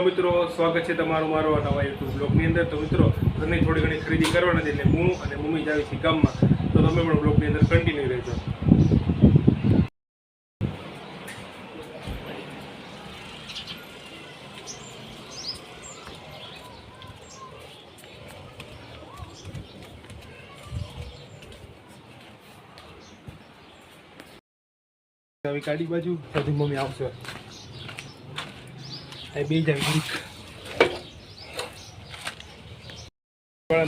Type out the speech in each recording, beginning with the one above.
મિત્રો, સ્વાગત છે તમારું મારો નવા યુટ્યુબ બ્લોગની અંદર. તો મિત્રો, ઘરની થોડી ઘણી ખરીદી કરવાના છે એટલે હું અને મમ્મી જાવી છે ગામમાં. તો તમે પણ બ્લોગની અંદર કન્ટિન્યુ રહેજો. આવી ગાડી બાજુ. મમ્મી આવશે. બે જાય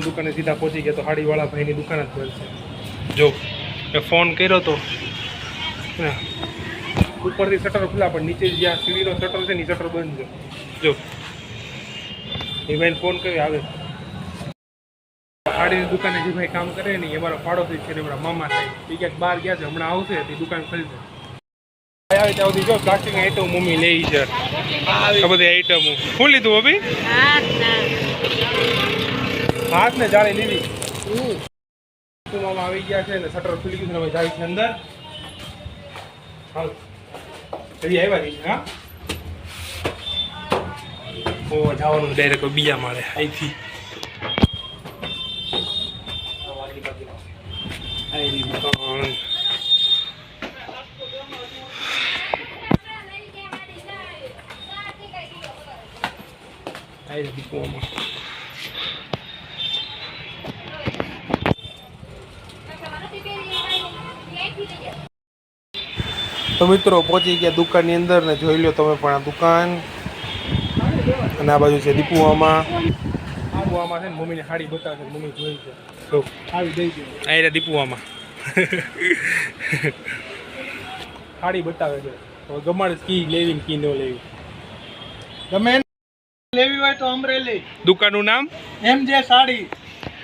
દુકાને સીધા પહોંચી ગયા તો હાડીવાળા ભાઈની દુકાન જ બંધ છે. જો એ ફોન કર્યો તો. ઉપરથી શટર ખુલ્લા પણ નીચે જ્યાં સીડીનો શટર છે ને શટર બંધ છે. જો. એ ભાઈને ફોન કર્યો આવે. હાડીની દુકાને જે ભાઈ કામ કરે ને એ મારો પાડોશી છે ને મારા મામા થાય એ ક્યાંક બહાર ગયા છે હમણાં આવશે તે દુકાન ખરીદશે આવે ત્યાં સુધી જો પ્લાસ્ટિકની આઈટમ મમ્મી છે. આ બધી આઈટમો શું લીધું અભી હાથ ને જાળી લીધી. મામા આવી ગયા છે ને શટર ખુલી ગયું છે હવે જાય છે અંદર. હાલ. હજી આવ્યા નહીં હા? ઓ જવાનું ડાયરેક્ટ બીજા માળે. અહીંથી. આવી દુકાન. આયરી દુકાનમાં. તો મિત્રો પહોંચી ગયા દુકાનની અંદર ને જોઈ લો તમે પણ આ દુકાન. અને આ બાજુ છે દીપુવામાં દીપુવામાં છે ને મમ્મીને સાડી બતાવે છે મમ્મી જોઈ છે. તો આવી દઈ ગયો. આ દીપુવામાં સાડી બતાવે છે. તો ગમાડે કી લેવી કી ન લેવી. ગમે લેવી હોય તો અમરેલી. દુકાનનું નામ? એમ જે સાડી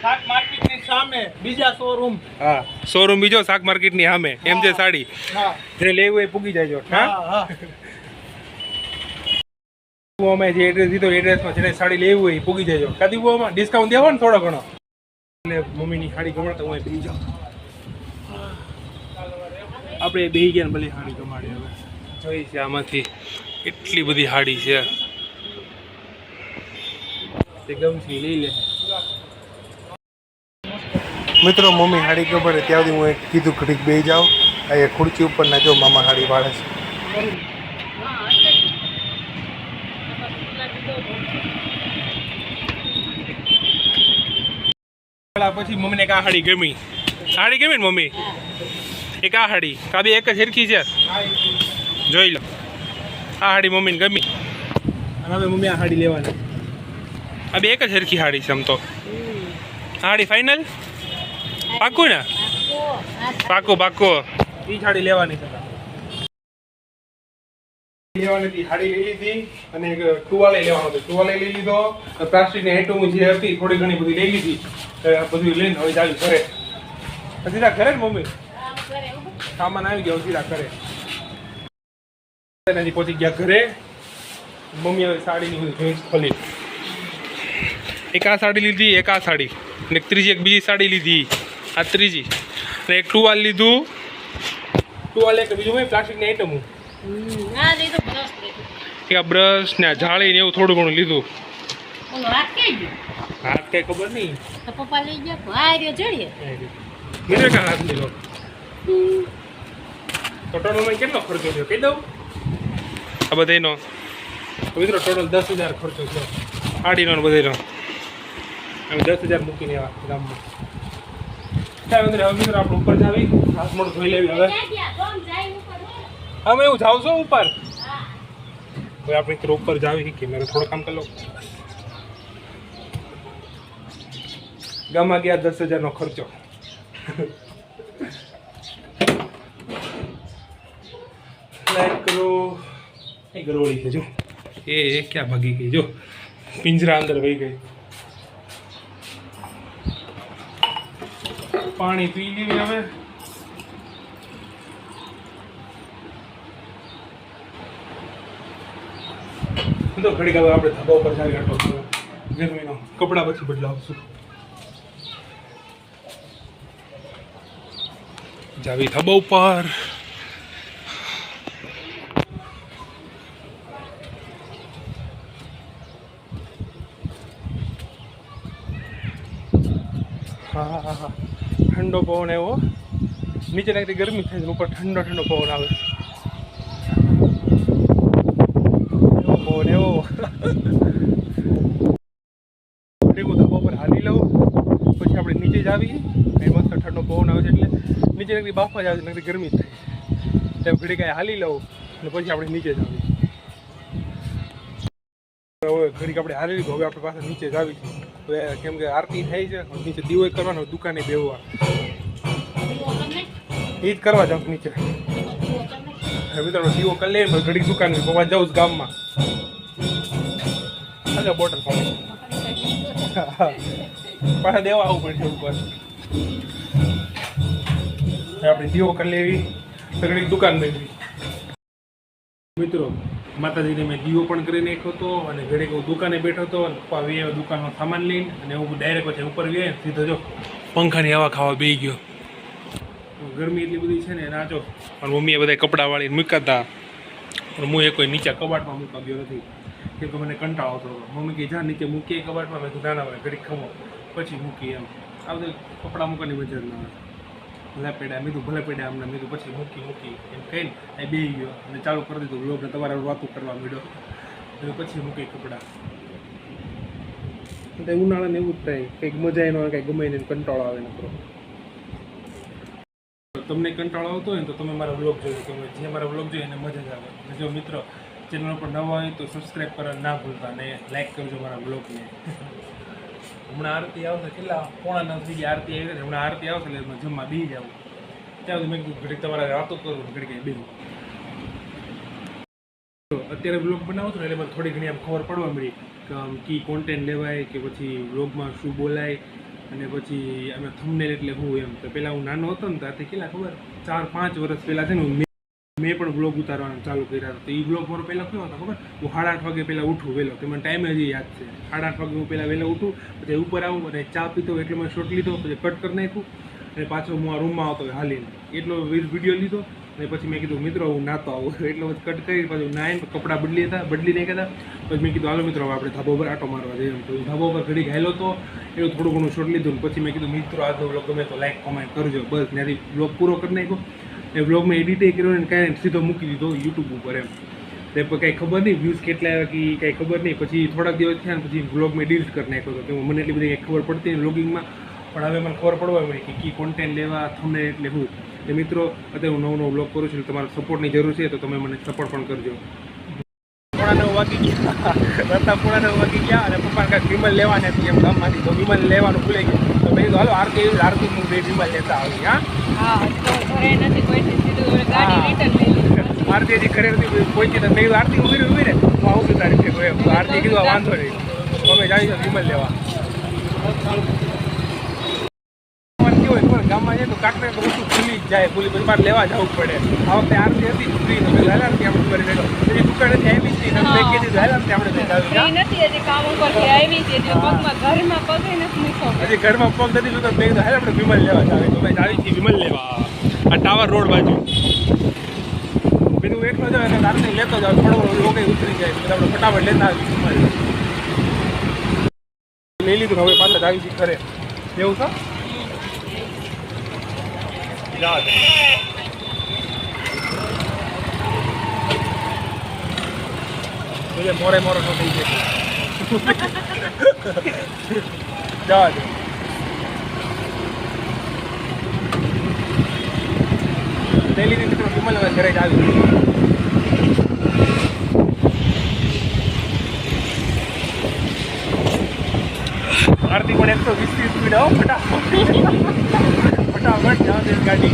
શાક માર્કેટની સામે બીજા શોરૂમ હા. શોરૂમ બીજો શાક માર્કેટની સામે. એમ જે સાડી. હા. જે લેવું હોય પૂગી જાયજો હા હા? અમે જે એડ્રેસ દીધો એડ્રેસમાં જેને સાડી લેવી હોય એ પૂગી જજો કાદી બુઆમાં ડિસ્કાઉન્ટ દેવો ને થોડો ઘણો. એટલે મમ્મીની સાડી ગમડે તો હું જાઉં. આપણે બે ગયા ભલે સાડી ગમાડી હવે. જોઈ છે આમાંથી એટલી બધી સાડી છે. લઈ લે. મિત્રો મમ્મી સાડી ગમાડે ત્યાં સુધી હું કીધું ઘડીક બે જાઉં અહીંયા ખુરચી ઉપર ના જો મામા હાડી વાળે છે. પછી મમ્મીને કા હાડી ગમી. હાડી ગમી ને મમ્મી? એક આ હાડી. કા બે એક જ હેરખી છે? જોઈ લો. આ હાડી મમ્મીને ગમી. અને હવે મમ્મી આ હાડી લેવાની. આ બે એક જ હેરખી હાડી છે આમ તો. હાડી ફાઇનલ પાકું ને? પાકું પાકું એ જ હાડી લેવાની લેવાની હાડી લઈ અને ટુવાલે લેવાનો હતો. ટુવાલે લઈ લીધો પ્લાસ્ટિકની જે હતી, થોડી ઘણી બધી લઈ લીધી. લઈને હવે ચાલુ કરે સીધા ઘરે મમ્મી? સામાન આવી ગયો સીધા ઘરે. પહોંચી ગયા ઘરે. મમ્મી હવે સાડીની ખોલી. એક આ સાડી લીધી એક આ સાડી. અને એક ત્રીજી એક બીજી સાડી લીધી. આ ત્રીજી. અને એક ટુવાલ લીધું. ટુવાલ એક બીજું હોય પ્લાસ્ટિકની આઈટમ એક આ બ્રશ ને આ જાળી ને એવું થોડું ઘણું લીધું. હાથ કઈ ખબર નહીં. પપ્પા લઈ ગયા ચડીએ હાથ લીધો? તો ટોટલમાં કેટલો ખર્ચો થયો? કહી દઉં. આ બધાનો મિત્રો ટોટલ દસ હજાર ખર્ચો થયો. સાડીનો ને બધાનો અમે દસ હજાર મૂકીને આવ્યા ગામમાં. સાહેબ, અંદર હવે મિત્રો આપણે ઉપર જાવી. હાથ મોઢું ધોઈ લેવી હવે. અમે એવું જાવ છો ઉપર? હવે આપણે મિત્રો ઉપર જાવી શીખી મેં થોડું કામ કરી લો. ગામમાં ગયા દસ હજારનો ખર્ચો. લાઈક કરો. એ ગરોળી છે, જો. એ ક્યાં ભાગી ગઈ, જો. પિંજરા અંદર વહી ગઈ. પાણી પી લેવી હવે. તો ઘડીક હવે આપણે ધાબા ઉપર જાવી આટલો ગરમીનો કપડાં પછી બદલાવશું. જાવી ધાબા ઉપર હા હા હા હા ઠંડો પવન એવો નીચે નાખતી ગરમી થાય ઉપર ઠંડો ઠંડો પવન આવે. પવન એવો ભેગું પર હાલી લઉં. પછી આપણે નીચે જ આવી એ મસ્ત ઠંડો પવન આવે છે એટલે નીચે નાખતી બાફા જ આવે છે ગરમી થાય. તેમ ઘડી કાંઈ હાલી લઉં અને પછી આપણે નીચે જ આવી ઘડીક આપણે લીધું. હવે આપણે પાસે નીચે જ આવી છે કેમ કે આરતી થઈ છે નીચે દીવો કરવાનો, દુકાને બેવવા એ જ કરવા જાઉં નીચે. મિત્રો દીવો કરી લઈએ પછી ઘડીક દુકાને પપ્પા જાઉં છું ગામમાં. હાલો બોટલ પાછા દેવા આવવું પડશે ઉપર આપણે દીવો કરી લેવી ઘડીક દુકાન બેઠી મિત્રો માતાજીને મેં દીવો પણ કરી નાખ્યો હતો અને ઘરે હું દુકાને બેઠો હતો પપ્પા વે દુકાનનો સામાન લઈને અને હું ડાયરેક્ટ પછી ઉપર વે સીધો જો પંખાની હવા ખાવા બેસી ગયો. ગરમી એટલી બધી છે ને નાચો પણ મમ્મીએ બધા કપડાં વાળીને મૂક્યા હતા પણ હું એ કોઈ નીચે કબાટમાં મૂકવા ગયો નથી. કેમ કે મને કંટાળો હતો. મમ્મી કે જા નીચે મૂકીએ કબાટમાં. મેં કીધું, ના ના ખમો. પછી મૂકી એમ. આ બધું કપડાં મૂકવાની મજા ના આવે. ભલે પેડા મેં કીધું ભલે પેડા અમને મેં કીધું પછી મૂકી મૂકી એમ કહીને એ બે ગયો અને ચાલુ કરી દીધું. લોભને તમારે વાતું કરવા માંડ્યો. એટલે પછી મૂકી કપડાં. એટલે ઉનાળાને એવું જ થાય. કંઈક મજા એનો કંઈક ગમે એને કંટાળો આવે નકરો તમને કંટાળો આવતો હોય ને તો તમે મારા બ્લોગ જોજો. તમે જે મારા બ્લોગ જોઈએ એને મજા જ આવે. અને જો મિત્રો ચેનલ પર નવા હોય તો સબસ્ક્રાઈબ કરવા ના ભૂલતા અને લાઈક કરજો મારા બ્લોગને હમણાં આરતી આવશે કેટલા પોણા નવ થઈ ગયા આરતી આવી હમણાં આરતી આવશે એટલે જમવા બી જાવ ત્યાં સુધી મેં ઘડીક તમારે વાતો કરું, ઘડીક બે અત્યારે બ્લોગ બનાવું ને એટલે મને થોડી ઘણી આમ ખબર પડવા મળી કે આમ કી કોન્ટેન્ટ લેવાય કે પછી બ્લોગમાં શું બોલાય અને પછી અમે થંબનેલ એટલે હું એમ. તો પહેલાં હું નાનો હતો ને ત્યાંથી કેટલા ખબર? ચાર પાંચ વર્ષ પહેલાં છે ને હું મેં- પણ બ્લોગ ઉતારવાનું ચાલુ કર્યા હતા. તો એ બ્લોગ મારો પહેલાં કયો હતો ખબર? હું સાડા આઠ વાગે પહેલાં ઉઠું વહેલો. કે મને ટાઈમ હજી યાદ છે. સાડા આઠ વાગે હું પહેલાં વહેલાં ઉઠું, પછી ઉપર આવું અને ચા પીતો એટલે મેં શોટ લીધો, પછી કટ કરી નાખ્યું અને પાછો હું આ રૂમમાં આવતો હાલીને. એટલો વીડિયો લીધો અને પછી મેં કીધું, મિત્રો, હું નાતો આવું. એટલો પછી કટ કરી, પાછું નાઈને કપડાં બદલી હતા, બદલી નાખ્યા હતા. પછી મેં કીધું, હાલો મિત્રો આપણે ધાબો પર આટો મારવા જઈએ. તો ધાબો પર ઘડી ઘાયલો હતો એવું થોડું ઘણું શોટ લીધું પછી મેં કીધું, મિત્રો, આજનો બ્લોગ ગમે તો લાઈક કોમેન્ટ કરજો. બસ ત્યાંથી બ્લોગ પૂરો કરી નાખ્યો. એ બ્લોગમાં એડિટે કર્યો ને કાંઈ સીધો મૂકી દીધો યુટ્યુબ ઉપર એમ. તે કંઈ ખબર નહીં વ્યૂઝ કેટલા આવ્યા કે કાંઈ ખબર નહીં. પછી થોડાક દિવસ થયા ને પછી બ્લોગમાં ડિલીટ કરી નાખ્યો હતો. કે મને એટલી બધી ખબર પડતી નહીં બ્લોગિંગમાં પણ હવે મને ખબર પડવા મળી કે કી કોન્ટેન્ટ લેવા થમને એટલે હું. એટલે મિત્રો, અત્યારે હું નવો નવો બ્લોગ કરું છું તમારા સપોર્ટની જરૂર છે, તો તમે મને સપોર્ટ પણ કરજો. પોણા નવ વાગી ગયા. રસ્તા પોણા નવ વાગી ગયા અને પપ્પા કાંઈક વિમલ લેવાના હતી એમ ગામમાંથી. તો વિમલ લેવાનું ભૂલાઈ ગયું. તો મેં કીધું, હાલો આરતી આરતી હું બે વિમલ લેતા આવી, હા? આરતી ઘરે પહોંચી મેં આરતી ઊભી ઊભી ને હું આવું છું તારી આરતી કીધું વાંધો નહીં. અમે જાવી વિમલ લેવા કેવું હોય ખબર ગામમાં જાય તો કાંકને તો વસ્તુ ખુલી જ જાય ભૂલી પછી મારે લેવા જવું પડે. આ વખતે આરતી હતી ફ્રી તો મેં આરતી આપણે કરી દેખો પછી દુકાનેથી આવી જ નહીં મેં કીધું હાલ આરતી આપણે ફ્રી નથી હજી કામ ઉપરથી આવી છે હજી પગમાં ઘરમાં પગ નથી મૂકો હજી ઘરમાં પગ નથી મૂકો મેં કીધું હાલ આપણે વિમલ લેવા જાવી તો મેં આવી છીએ વિમલ લેવા. આ ટાવર રોડ બાજુ. બીજું એટલો જાવ એટલે આરતી લેતો જાવ થોડો લોકો ઉતરી જાય. એટલે આપણે ફટાફટ લેતા આવી વિમલ લઈ લીધું હવે પાછા જાવી ઘરે. એવું છે? જવા દે એટલે મોરે મોરો નો થઈ જાય જવા દે લીધી મિત્રો વિમલ ઘરે જ આવી આરતી પણ એકસો વીસથી સ્પીડ આવો ફટાફટ. ફટાફટ ગાડી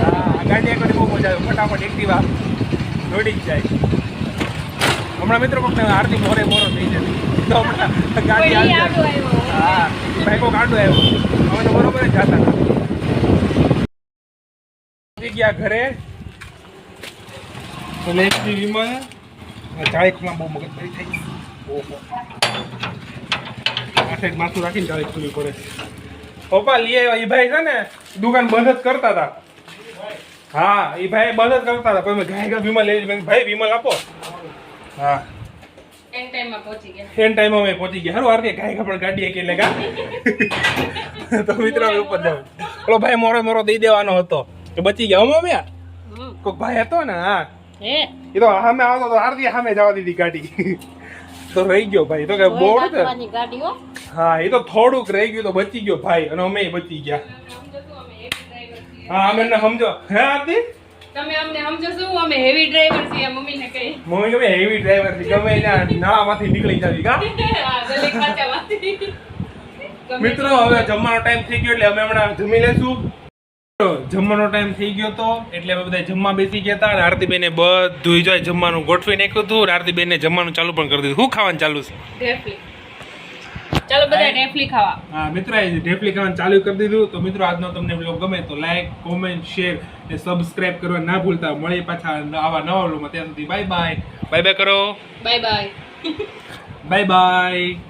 હા ગાડી આગળ બહુ મજા આવે ફટાફટ એક્ટિવા દોડી જ જાય હમણાં મિત્રો કોકને આરતી મોરે મોરો થઈ જાય તો હમણાં ગાડી આવી હા બાઈકો કાઢો આવ્યો અમે તો બરોબર જ જતા ગયા ઘરે તો લેખથી વિમલ ચાળીક બહુ મગજમારી થઈ ઓહો આઠ માથું રાખીને ચાળીક ખુલ્લી પડે. પપ્પા લઈ આવ્યા એ ભાઈ છે ને દુકાન બંધ જ કરતા હતા. હા એ ભાઈ બંધ જ કરતા હતા. મેં ગાય ગા વિમલ લઈ ભાઈ વિમલ આપો. હા. એન્ડ ટાઈમમાં પહોંચી ગયા. એન ટાઈમ અમે પહોંચી ગયા. હારું આરતી ગાય પણ ગાડી કે? લેગા તો મિત્રો ઉપર જાવ ઓલો ભાઈ મોરો મોરો દઈ દેવાનો હતો. તો બચી ગયા. અમે? હમ. ભાઈ હતો ને હા? એ તો સામે આવતો તો આરતી સામે જવા દીધી ગાડી. તો રહી ગયો ભાઈ. તો કે બોર્ડ છે. હા એ તો થોડુંક રહી ગયું તો બચી ગયો ભાઈ અને અમે બચી ગયા. હા અમે એને સમજો. હે આરતી? તમે અમને સમજો શું? અમે હેવી ડ્રાઈવર છીએ મમ્મીને કહી. મમ્મી ગમે હેવી ડ્રાઈવરથી ગમે એના નાળામાંથી નીકળી જાવી કા? ગલી ખાંચામાંથી. મિત્રો હવે જમવાનો ટાઈમ થઈ ગયો એટલે અમે હમણાં જમી લેશું જમવાનો ટાઈમ થઈ ગયો હતો એટલે અમે બધા જમવા બેસી ગયા હતા અને આરતીબેને બધું જોઈ જમવાનું ગોઠવી નાખ્યું હતું. અને આરતીબેને જમવાનું ચાલુ પણ કરી દીધું. શું ખાવાનું ચાલુ છે? ચાલો બધા ઢેફલી ખાવા. હા મિત્રો ઢેફલી ખાવાનું ચાલુ કરી દીધું. તો મિત્રો આજનો તમને બ્લોગ ગમે તો લાઈક કોમેન્ટ શેર અને સબસ્ક્રાઇબ કરવા ના ભૂલતા. મળીએ પાછા આવા નવા બ્લોગમાં ત્યાં સુધી બાય બાય બાય બાય કરો. Bye bye bye bye